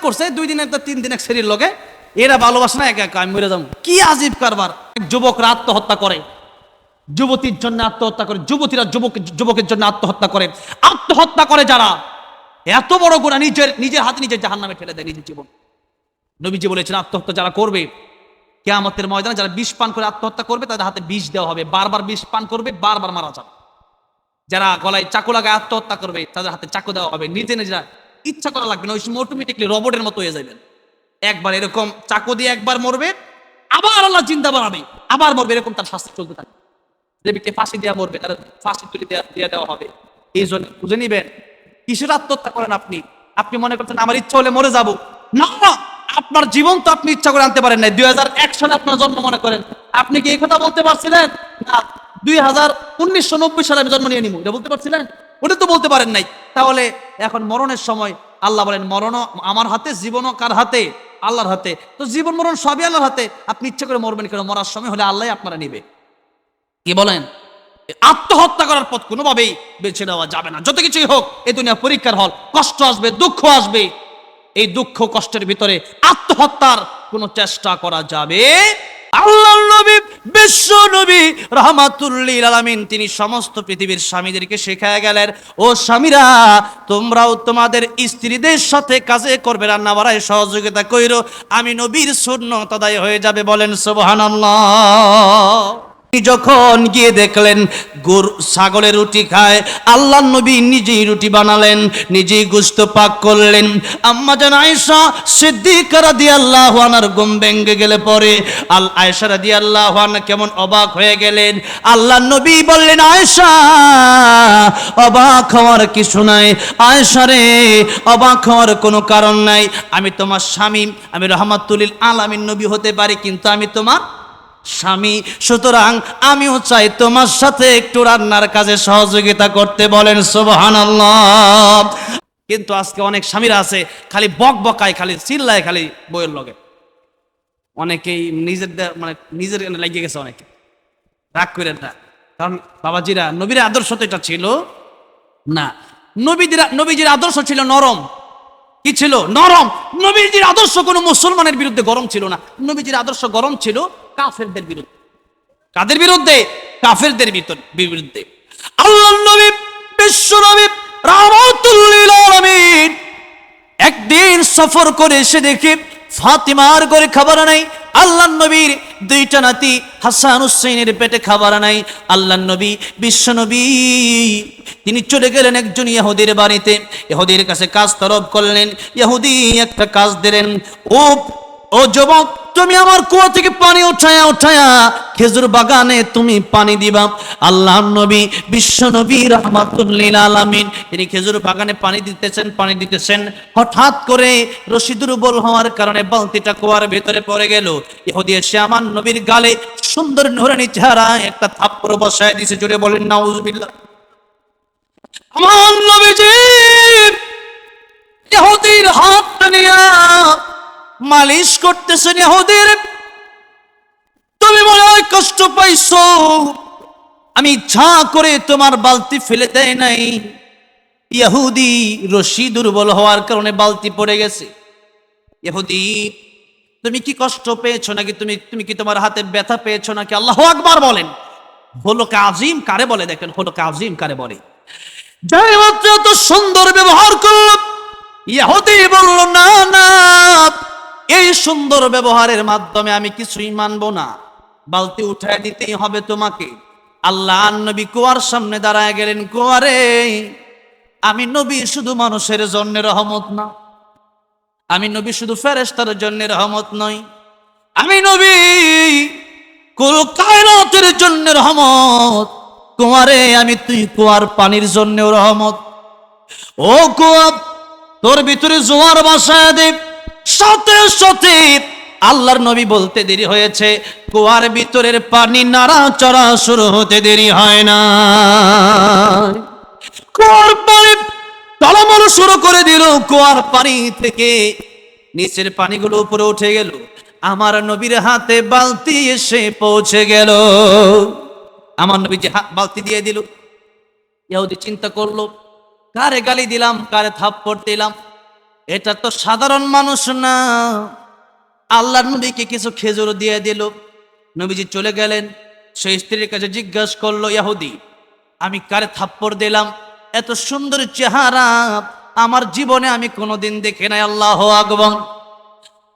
করছে, দুই দিন একটা, তিন দিন এক শরীর লগে। এরা ভালোবাসে না, একা একা, আমি মরে যাব। কি আজীব কারবার? যুবকরা আত্মহত্যা করে। যুবতীর জন্য আত্মহত্যা করে। যুবতীরা যুবক যুবকের জন্য আত্মহত্যা করে। আত্মহত্যা করে যারা? এত বড় গোনা নিজের নিজের হাতে নিজের জাহান নামে ঠেলে দেয় নিজের জীবন। নবীজি বলেছেন, আত্মহত্যা যারা করবে, কেয়ামতের ময়দানে যারা বিষ পান করে আত্মহত্যা করবে, তাদের হাতে বিষ দেওয়া হবে। বারবার বিষ পান করবে, বারবার মারা যাবে। যারা গলায় চাকু লাগায় আত্মহত্যা করবে, তাদের হাতে চাকু দেওয়া হবে। নিজে নিজেরা ইচ্ছা করা লাগবে না ওই সময় অটোমেটিকলি রবটের মতো হয়ে যাবেন একবার এরকম চাকু দিয়ে একবার মরবে আবার আল্লাহ চিন্তা বাড়াবে আবার মরবে এরকম তার শাস্তি চলতে থাকবে ব্যক্তি ফাঁসি দেওয়া মরবে তার ফাঁসি তুলে দিয়ে দেওয়া হবে। এই জন্য বুঝে নিবেন কিসের আত্মহত্যা করেন আপনি? আপনি মনে করছেন আমার ইচ্ছা হলে মরে যাব না, আপনার জীবন তো আপনি ইচ্ছা করে আনতে পারেন নাই। দুই হাজার এক সালে আপনার জন্ম মনে করেন। আপনি কি এই কথা বলতে পারছিলেন? না দুই হাজার উনিশশো নব্বই সালে আমি জন্ম নিয়ে নিব এটা বলতে পারছিলেন? ওটা তো বলতে পারেন নাই। তাহলে এখন মরণের সময় আল্লাহ বলেন, মরণ আমার হাতে, জীবনও কার হাতে? আল্লাহর হাতে। তো জীবন, মরণ সবই আল্লাহর হাতে। আপনি ইচ্ছা করে মরবেন কেন? মরার সময় হলে আল্লাহ আপনারা নিবে। কি বলেন? আত্মহত্যা করার পথ কোনোভাবেই বেছে নেওয়া যাবে না। যত কিছুই হোক, এই দুনিয়া পরীক্ষার হল। কষ্ট আসবে, দুঃখ আসবে। এই দুঃখ কষ্টের ভিতরে আত্মহত্যার কোনো চেষ্টা করা যাবে আল্লাহ বিশ্ব নবী রহমাতুল্লিল আলামিন, তিনি সমস্ত পৃথিবীর স্বামীদেরকে শেখায় গেলেন, ও স্বামীরা, তোমরাও তোমাদের স্ত্রীদের সাথে কাজে করবে রান্না বাড়ায় সহযোগিতা কইরো, আমি নবীর শূন্য তদায় হয়ে যাবে বলেন সুবহানাল্লাহ। যখন গিয়ে দেখলেন গরু ছাগলের রুটি খায় আল্লাহ নবী নিজেই রুটি বানালেন, নিজেই গুস্ত পাক করলেন। আম্মা জান আয়েশা সিদ্দিকা রাদিয়াল্লাহু আনহার ঘুম ভেঙে গেলে পরে আল আয়েশা রাদিয়াল্লাহু আনহা কেমন অবাক হয়ে গেলেন। আল্লাহ নবী বললেন, আয়েশা, অবাক হওয়ার কিছু নাই। আয়েশা রে, অবাক হওয়ার কোনো কারণ নাই। আমি তোমার স্বামী, আমি রহমাতুলিল আলামিন নবী হতে পারি, কিন্তু আমি তোমার স্বামী, সুতরাং আমিও চাই তোমার সাথে একটু রান্নার কাজে সহযোগিতা করতে, বলেন সুবহানাল্লাহ। কিন্তু আজকে অনেক স্বামীরা আছে, খালি বক বকায়, খালি চিল্লায়, খালি বইয়ের লগে। অনেকেই নিজের মানে নিজের লাগিয়ে গেছে অনেকে। রাগ করেন না। কারণ বাবাজিরা, নবীর আদর্শ তো এটা ছিল না। নবীদের নবীজির আদর্শ ছিল নরম। কি ছিল? নরম। নবীজির আদর্শ কোনো মুসলমানের বিরুদ্ধে গরম ছিল না। নবীজির আদর্শ গরম ছিল কাফেরদের বিরুদ্ধে। কাদের বিরুদ্ধে? কাফেরদের বিরুদ্ধে আল্লাহ নবী, বিশ্ব নবী, রাহমাতুল্লিল আলামিন একদিন সফর করে এসে দেখে ফাতিমার ঘরে খাবার নাই আল্লাহ নবীর দুইটা নাতি হাসান হুসাইনের পেটে খাবার নাই আল্লাহ নবী, বিশ্ব নবী। তিনি চলে গেলেন একজন ইহুদির বাড়িতে। ইহুদির কাছে কাজ তরব করলেন, ইহুদি একটা কাজ দিলেন, ও ও যুবক, তুমি আমার কুয়া থেকে পানি উঠায়া উঠায়া খেজুর বাগানে তুমি পানি দিবা। আল্লাহ নবী, বিশ্ব নবী রহমাতুল্লিল আলামিন, তিনি খেজুর বাগানে পানি দিতেছেন পানি দিতেছেন। হঠাৎ করে রশি দুর্বল হওয়ার কারণে বালতিটা কুয়ার ভেতরে পড়ে গেল। ইহুদি এসে আমার নবীর গালে সুন্দর নুরানি চেহারা একটা থাপ্পড় বসায় দিছে জুড়ে বলেন, নাউজুবিল্লাহ। আমার নবীজি ইহুদির হাত নিয়া মালিশ করতেছেন ইহুদির। তুমি মনে হয় কষ্ট পাইছো? আমি ইচ্ছা করে তোমার বালতি ফেলে দেয় নাই। ইহুদি রশি দুর্বল হওয়ার কারণে বালতি পড়ে গেছে। ইহুদি, তুমি কি কষ্ট পেয়েছ নাকি তুমি তুমি কি তোমার হাতে ব্যথা পেয়েছ নাকি? আল্লাহ আকবার বলেন। হলো কাজিম কারে বলে দেখেন? হলো কাজিম কারে বলে? যাই মাত্র এত সুন্দর ব্যবহার করল ইহুদি বলল, না সুন্দর ব্যবহারের মাধ্যমে আমি কিছুই মানবো না। বালতি উঠায় দিতেই হবে তোমাকে। আল্লাহ নবী কুয়ার সামনে দাঁড়ায় গেলেন, কুয়ারে, আমি নবী শুধু মানুষের জন্য রহমত না। আমি নবী শুধু ফেরেস্তার জন্য রহমত নই। আমি নবী কুল কায়নাতের জন্য রহমত। কুয়ারে, আমি তুই কুয়ার পানির জন্য রহমত। ও কুয়া, তোর ভিতরে জোয়ার বাসায় দে। সাথে সাথে আল্লাহর নবী বলতে দেরি হয়েছে। কুয়ার ভিতরের পানি নাড়াচড়া শুরু হতে দেরি হয় না। কুয়ার পানি টলমল শুরু করে দিল। কুয়ার পানি থেকে নিচের পানিগুলো উপরে উঠে গেল। আমার নবীর হাতে বালতি এসে পৌঁছে গেল। আমার নবী যে বালতি দিয়ে দিল। ইহুদি চিন্তা করল, কারে গালি দিলাম, কারে থাপ্পড় দিলাম? এটা তো সাধারণ মানুষ না। আল্লাহ নবীকে কিছু খেজুর দিয়ে দিল। নবীজি চলে গেলেন। সেই স্ত্রীর কাছে জিজ্ঞাসা করল, ইয়াহুদি, আমি কারে থাপ্পড় দিলাম? এত সুন্দর চেহারা, আমার জীবনে আমি কোনোদিন দেখে নাই, আল্লাহ আগবন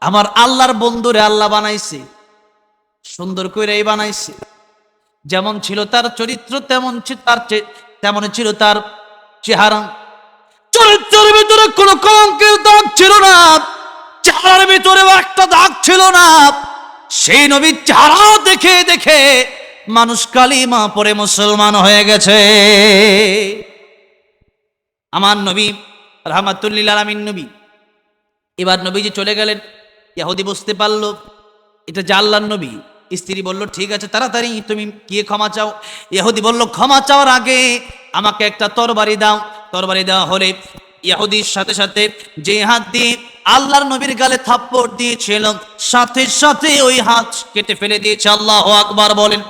আমার আল্লাহর বন্ধুরে আল্লাহ বানাইছে। সুন্দর করেই বানাইছে। যেমন ছিল তার চরিত্র, তেমন তার তেমন ছিল তার চেহারা। চরিত্রের ভিতরে কোনো কলঙ্কের দাগ ছিল না, চেহারার ভিতরে একটা দাগ ছিল না। সেই নবীর চেহারা দেখে দেখে মানুষ কালিমা পরে মুসলমান হয়ে গেছে। আমার নবী, রহমাতুল্লিল আলমিন নবী, এবার নবীজি চলে গেলেন। ইয়াহুদি বুঝতে পারল, এটা যে আল্লাহর নবী। স্ত্রী বলল, ঠিক আছে, তাড়াতাড়ি তুমি গিয়ে ক্ষমা চাও। ইহুদি বলল, ক্ষমা চাওয়ার আগে আমাকে একটা তরবারি দাও। তরবারি দেওয়া হলে ইয়াহুদির সাথে সাথে যে হাত দিয়ে আল্লাহর নবীর গালে থাপ্পড় দিয়েছিল, সাথে সাথে ওই হাত কেটে ফেলে দিয়েছে। আল্লাহ আকবার বলেন,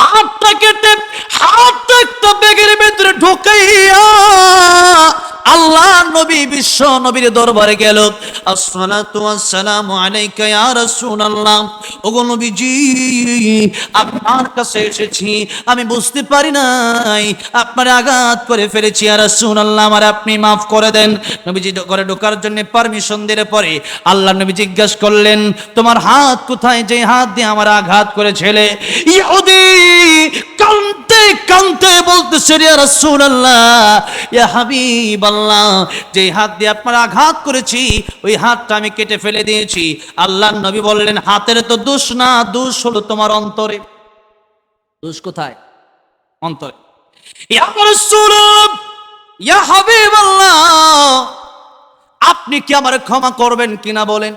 হাতটা কেটে, হাতটা একটা বেগের ভেতরে ঢুকাইয়া আল্লাহ নবী বিশ্ব নবীর দরবারে গেল। আপনার কাছে এসেছি? আমি বুঝতে পারি নাই। আপনার আঘাত করে ফেলেছি ইয়া রাসূলুল্লাহ, আমার আপনি মাফ করে দেন। নবীজি ঘরে ঢোকার জন্য পারমিশন দিলে পরে আল্লাহ নবী জিজ্ঞাসা করলেন, তোমার হাত কোথায়? যে হাত দিয়ে আমার আঘাত করেছিলে? ইহুদি কানতে কানতে বলতেছে, ইয়া রাসূলুল্লাহ, ইয়া যে হাত দিয়ে আপনার আঘাত করেছি, ওই হাতটা আমি কেটে ফেলে দিয়েছি। আল্লাহ নবী বললেন, হাতের তো দোষ না, দোষ হলো তোমার অন্তরে। দোষ কোথায়? অন্তরে। আপনি কি আমার ক্ষমা করবেন কিনা বলেন?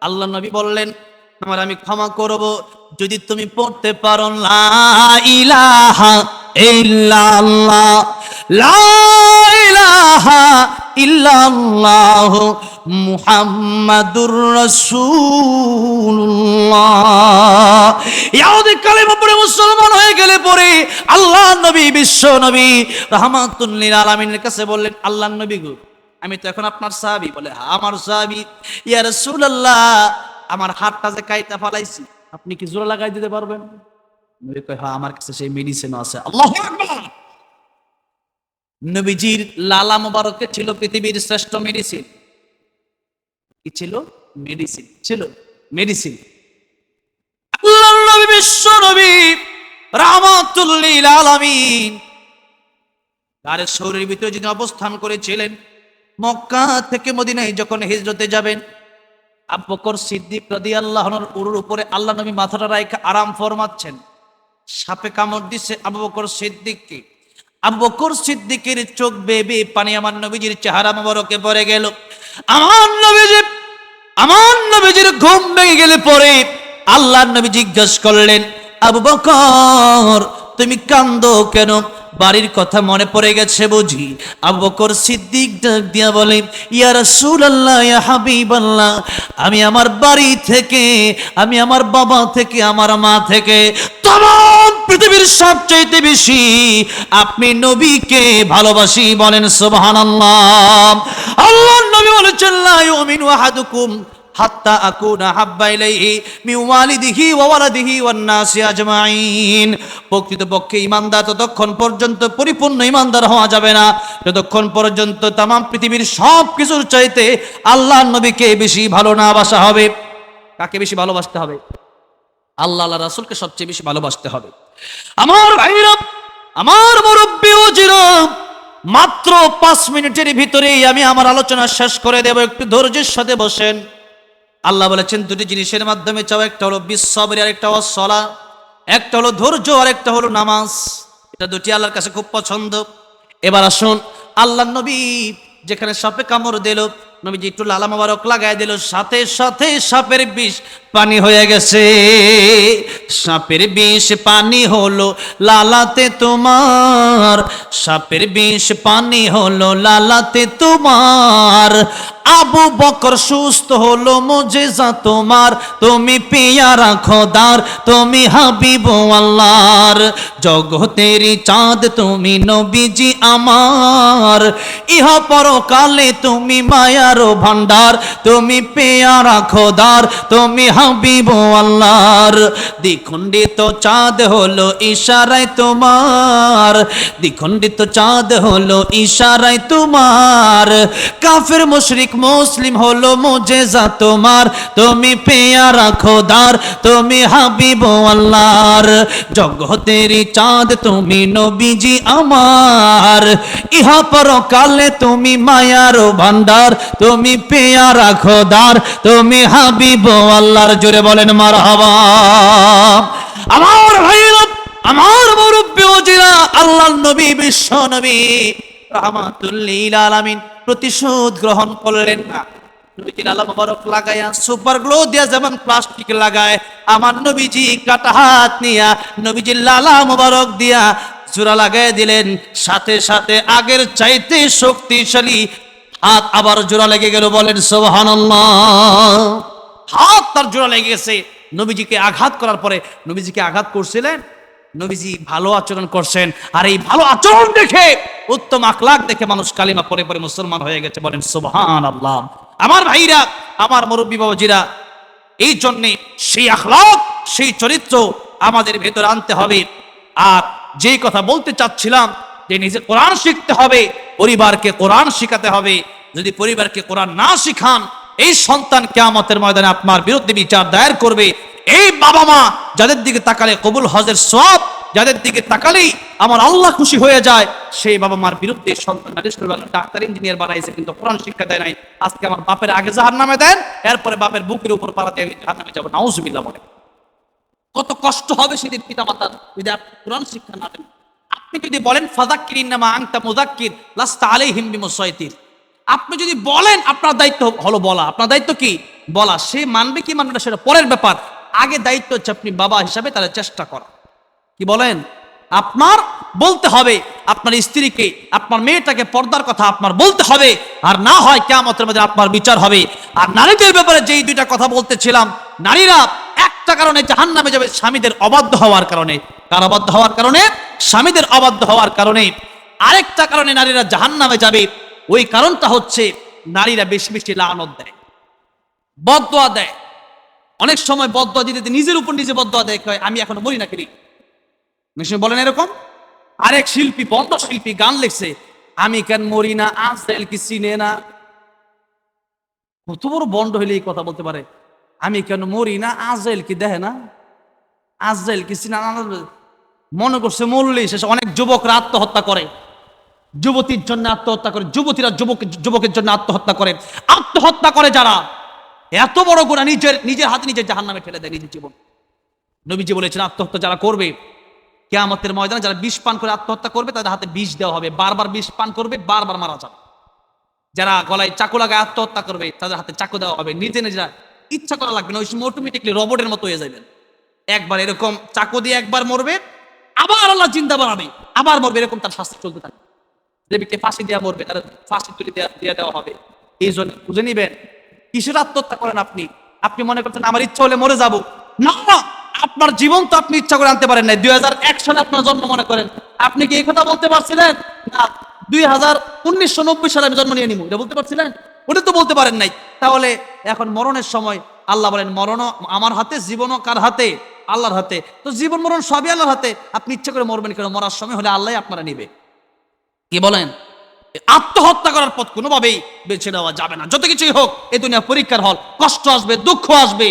আল্লাহ নবী বললেন, আমার আমি ক্ষমা করব যদি তুমি পড়তে পারো, লা ইলাহা ইল্লাল্লাহ। লা ইলাহা ইল্লাল্লাহ মুহাম্মাদুর রাসূলুল্লাহ। ইয়াহুদি কালেমা মুসলমান হয়ে গেলে পরে আল্লাহ নবী বিশ্ব নবী রাহমাতুল্লিল আলামিনের কাছে বললেন আল্লাহ নবী গো আমি তো এখন আপনার সাহাবি। বলে "হ্যাঁ, আমার সাহাবি। ইয়া রাসূলুল্লাহ আমার হাতটা যে কাইটা ফালাইছি আপনি কি জোড়া লাগাই দিতে পারবেন? কয় হ্যাঁ আমার কাছে সেই মেডিসিন আছে। আল্লাহু আকবার! নবীজির লালা মোবারকে ছিল পৃথিবীর শ্রেষ্ঠ মেডিসিন কি ছিল? মেডিসিন ছিল? মেডিসিন আল্লাহর নবী, বিশ্ব নবী, রাহমাতুল্লিল আলামিন। তার শরীরের ভিতরে যিনি অবস্থান করেছিলেন, মক্কা থেকে মদিনায় যখন হিজরতে যাবেন, আবু বকর সিদ্দিক রাদিয়াল্লাহুর উরুর উপরে আল্লাহ নবী মাথাটা রাইখা আরাম ফরমাচ্ছেন। সাপে কামড় দিছে আবু বকর সিদ্দিককে। আবু বকর সিদ্দিকের চোখ বেবে পানি আমার নবীজির চেহারা মোবারকে পড়ে গেল। আমার নবীজি, আমার নবীজির ঘুম ভেঙে গেলে পরে আল্লাহর নবী জিজ্ঞাসা করলেন, আবু বকর তুমি কান্দো কেন? বাড়ির কথা মনে পড়ে গেছে বুঝি। আবু বকর সিদ্দিক ডাক দিয়া বলে, ইয়া রাসূলুল্লাহ, ইয়া হাবিবাল্লাহ, আমি আমার বাড়ি থেকে, আমি আমার বাবা থেকে, আমার মা থেকে তমাম পৃথিবীর সবচাইতে বেশি আপনি নবীকে ভালোবাসি বলেন সুবহানাল্লাহ। আল্লাহর নবী বলেছেন, লা ইউমিনু আহাদুকুম। হাত্তা আকুনা হাব্বা ইলাইহি মিন ওয়ালিদিহি ওয়া ওয়ালাদিহি ওয়ান নাসি আজমাইন। প্রকৃতপক্ষে ইমানদার ততক্ষণ পর্যন্ত পরিপূর্ণ ইমানদার হওয়া যাবে না। যতক্ষণ পর্যন্ত তাম পৃথিবীর সব কিছুর চাইতে আল্লাহর নবীকে বেশি ভালো না বাসা হবে, কাকে বেশি ভালোবাসতে হবে? আল্লাহ আল্লাহ রাসূলকে সবচেয়ে বেশি ভালোবাসতে হবে। আমার ভাইরা আমার মুরব্বী ও জিরব মাত্র পাঁচ মিনিটের ভিতরেই আমি আমার আলোচনা শেষ করে দেব, একটু ধৈর্যের সাথে বসেন। আল্লাহ বলেছেন, দুটি জিনিসের মাধ্যমে চাও, একটা হলো বিশ্ববের আর একটা অসলা সলা, একটা হলো ধৈর্য আর একটা হলো নামাজ। এটা দুটি আল্লাহর কাছে খুব পছন্দ। এবার আসুন, আল্লাহ নবী যেখানে সাপে কামড় দিল, নবীজি একটু লালা মোবারক লাগাই দিল, সাথে সাথে সাপের বিষ পানি হয়ে গেছে। সাপের বিষ পানি হলো লালাতে তোমার। সাপের বিষ পানি হলো লালাতে তোমার। আবু বকর সুস্থ হলো মোজেজা তোমার। তুমি পেয়ারা খোদার, তুমি হাবিব আল্লাহর। জগতের চাঁদ তুমি নবীজি আমার। ইহ পরকালে তুমি মায়ার ভান্ডার তুমি পেয়ারা খোদার, তুমি হাবিব আল্লাহর। দ্বিখণ্ডিত চাঁদ হলো ইশারায় তোমার। দ্বিখণ্ডিত চাঁদ হলো ইশারায় তোমার। কাফের, মুশরিক, মুসলিম হলো মুজেজা তোমার। তুমি পেয়ারা, খোদার, তুমি হাবিব আল্লাহর। জগতের চাঁদ তুমি নবীজি আমার। ইহা পরকালে তুমি মায়ার ভান্ডার তুমি পেয়ারা, খোদার, তুমি হাবিব আল্লাহর। জোরে বলেন মার আমার ভাইরা আমার মুরব্বী আল্লাহ নবী, বিশ্ব নবী, রহমাতুল্লিল আলামিন, প্রতিশোধ গ্রহণ করলেন না। নবীজির সুপার গ্লো দিয়া যেমন প্লাস্টিক লাগায়, আমার নবীজি কাটা হাত নিয়া নবীজি লালা মোবারক দিয়া জোড়া লাগাই দিলেন। সাথে সাথে আগের চাইতে শক্তিশালী হাত আবার জোড়া লেগে গেল, বলেন, সুবহানাল্লাহ। হাত তার জোড়া লেগে গেছে। নবীজিকে আঘাত করার পরে নবীজিকে আঘাত করছিলেন। নবীজি ভালো আচরণ করছেন। আর এই ভালো আচরণ দেখে, উত্তম আখলাক দেখে মানুষ কালিমা পরে পরে মুসলমান হয়ে গেছে। বলেন সুবহান আল্লাহ আমার ভাইরা, আমার মুরব্বী বাবাজিরা, এই জন্যে সেই আখলাক, সেই চরিত্র আমাদের ভেতর আনতে হবে। আর যেই কথা বলতে চাচ্ছিলাম যে নিজে কোরআন শিখতে হবে, পরিবারকে কোরআন শিখাতে হবে। যদি পরিবারকে কোরআন না শিখান এই সন্তান কেয়ামতের ময়দানে আপনার বিরুদ্ধে বিচার দায়ের করবে। এই বাবা মা যাদের দিকে তাকালে কবুল হজের সব যাদের দিকে তাকালেই আমার আল্লাহ খুশি হয়ে যায়, সেই বাবা মার বিরুদ্ধে সন্তান ডাক্তার, ইঞ্জিনিয়ার বানাইছে, কিন্তু কোরআন শিক্ষা দেয় নাই। আজকে আমার বাপের আগে জাহার নামে দেন, এরপরে বাপের বুকের উপর পাড়াতে আমি জাহার নামে যাব। নাউজুবিল্লাহ বলে কত কষ্ট হবে সেদিন পিতা মাতার, যদি আপনি কোরআন শিক্ষা না দেন। আপনি যদি বলেন ফাদাক্কির নামা আংতা মুদাক্কির লাস্তা আলাইহিম বিমুসাইতির। আপনি যদি বলেন আপনার দায়িত্ব হলো বলা, আপনার দায়িত্ব কি? বলা। সে মানবে কি মানবে না সেটা পরের ব্যাপার। আগে দায়িত্ব হচ্ছে আপনি বাবা হিসাবে তারা চেষ্টা করা। কি বলেন? আপনার বলতে হবে, আপনার স্ত্রীকে, আপনার মেয়েটাকে পর্দার কথা আপনার বলতে হবে। আর না হয় কেমতের মধ্যে আপনার বিচার হবে। আর নারীদের ব্যাপারে যেই দুইটা কথা বলতেছিলাম, নারীরা একটা কারণে জাহান নামে যাবে, স্বামীদের অবাধ্য হওয়ার কারণে। কার অবাধ্য হওয়ার কারণে? স্বামীদের অবাধ্য হওয়ার কারণে। আরেকটা কারণে নারীরা জাহান নামে যাবে। ওই কারণটা হচ্ছে নারীরা বেশি বেশি লানত দেয় বদোয়া দেয়। অনেক সময় বদোয়া দিতে নিজের উপর নিজে বদোয়া দেয়, কয়, আমি এখনও মরি না কিনি নিশ্চয় বলেন এরকম? আরেক শিল্পী বন্ধ শিল্পী গান লিখছে, আমি কেন মরি না আজরাইল কি চিনে না? কত বড় বন্ড হইলে এই কথা বলতে পারে। আমি কেন মরি না আজরাইল কি দেখে না? আজরাইল কি চিনে না? মনে করছে মরলেই শেষ অনেক যুবকরা আত্মহত্যা করে। যুবতীর জন্য আত্মহত্যা করে, যুবতীরা যুবক যুবকের জন্য আত্মহত্যা করে। আত্মহত্যা করে যারা, এত বড় গোড়া নিজের নিজের হাতে নিজের জাহান নামে ঠেলে দেয় নিজের জীবন। নবীজি বলেছেন, আত্মহত্যা যারা করবে, কেয়ামতের ময়দানে যারা বিষ পান করে আত্মহত্যা করবে, তাদের হাতে বিষ দেওয়া হবে। বারবার বিষ পান করবে, বারবার মারা যাবে। যারা গলায় চাকু লাগায় আত্মহত্যা করবে, তাদের হাতে চাকু দেওয়া হবে। নিজে নিজেরা ইচ্ছা করা লাগবে না, ওই সময় অটোমেটিকলি রবটের মতো হয়ে যাবেন। একবার এরকম চাকু দিয়ে একবার মরবে, আবার আল্লাহ চিন্তা বাড়াবে আবার মরবে, এরকম তার শাস্তি চলতে থাকে ব্যক্তি ফাঁসি দেওয়া মরবে তার ফাঁসি তুলে দিয়ে দেওয়া হবে। এই জন্য বুঝে নিবেন, কিসের আত্মহত্যা করেন আপনি? আপনি মনে করছেন আমার ইচ্ছা হলে মরে যাব? না আপনার জীবন তো আপনি ইচ্ছা করে আনতে পারেন না দুই হাজার এক সালে আপনার জন্ম মনে করেন। আপনি কি এই কথা বলতে পারছিলেন? না, দুই হাজার উনিশশো নব্বই সালে আমি জন্ম নিয়ে নিব, এটা বলতে পারছিলেন? ওটা তো বলতে পারেন নাই। তাহলে এখন মরণের সময় আল্লাহ বলেন মরণও আমার হাতে, জীবনও কার হাতে? আল্লাহর হাতে। তো জীবন, মরণ সবই আল্লাহর হাতে। আপনি ইচ্ছা করে মরবেন কেন? মরার সময় হলে আল্লাহ আপনারা নিবে। কি বলেন? আত্মহত্যা করার পথ কোনোভাবেই বেছে নেওয়া যাবে না। যত কিছুই হোক, এই দুনিয়া পরীক্ষার হল, কষ্ট আসবে, দুঃখ আসবে।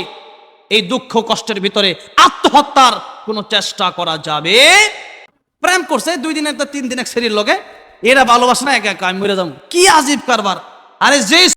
এই দুঃখ কষ্টের ভিতরে আত্মহত্যার কোনো চেষ্টা করা যাবে। প্রেম করছে, দুই দিন একটা তিন দিন এক শরীর লোকে। এরা ভালোবাসে না, একা একা, আমি মরে যাব। কি আজীব কারবার। আরে যেই